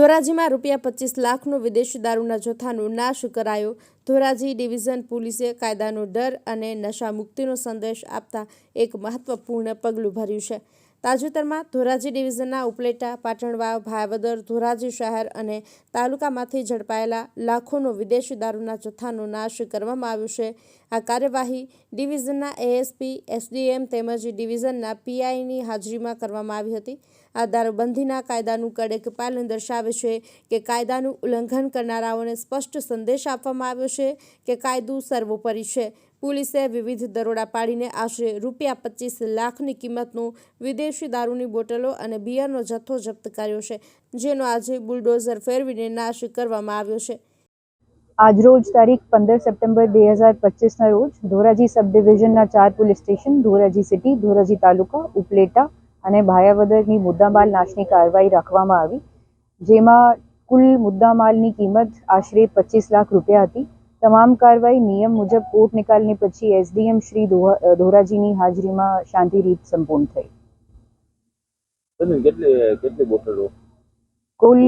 ધોરાજીમાં રૂપિયા પચીસ લાખનો વિદેશી દારૂના જથ્થાનો નાશ કરાયો ધોરાજી ડિવિઝન પોલીસે કાયદાનો ડર અને નશા મુક્તિનો સંદેશ આપતા એક મહત્વપૂર્ણ પગલું ભર્યું છે. તાજેતરમાં ધોરાજી ડિવિઝનના ઉપલેટા, પાટણવાવ, ભાયાવદર, ધોરાજી શહેર અને તાલુકામાંથી ઝડપાયેલા લાખોનો વિદેશી દારૂના જથ્થાનો નાશ કરવામાં આવ્યો છે. આ કાર્યવાહી ડિવિઝનના એએસપી, એસડીએમ તેમજ ડિવિઝનના પીઆઈની હાજરીમાં કરવામાં આવી હતી. આ દારૂબંધીના કાયદાનું કડક પાલન દર્શાવે છે કે કાયદાનું ઉલ્લંઘન કરનારાઓને સ્પષ્ટ સંદેશ આપવામાં આવ્યો છે. કે કાયદો સર્વોપરી છે. પોલીસે વિવિધ દરોડા પાડીને આશરે રૂપિયા પચીસ લાખની કિંમતનો વિદેશી દારૂની બોટલો અને બિયરનો જથ્થો જપ્ત કર્યો છે, જેનો આજે બુલડોઝર ફેરવીને નાશ કરવામાં આવ્યો છે. આજરોજ તારીખ પંદર સપ્ટેમ્બર બે હજાર પચીસના રોજ ધોરાજી સબ ડિવિઝનના ચાર police station, Dhoraji city, Dhoraji taluka, Upleta અને ભાયાવદરની મુદ્દામાલ નાશની કાર્યવાહી રાખવામાં આવી, જેમાં કુલ મુદ્દામાલની કિંમત આશરે પચીસ લાખ રૂપિયા હતી. તમામ કાર્યવાહી નિયમ મુજબ કોર્ટ નિકાલની પછી એસડીએમ શ્રી ધોરાજીની હાજરીમાં શાંતિ રીત સંપૂર્ણ થઈ. કુલ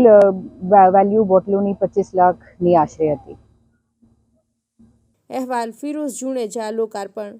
વેલ્યુ બોટલોની પચીસ લાખની આશરે હતી. અહેવાલ ફિરોઝ જુણેજા લોકાર્પણ.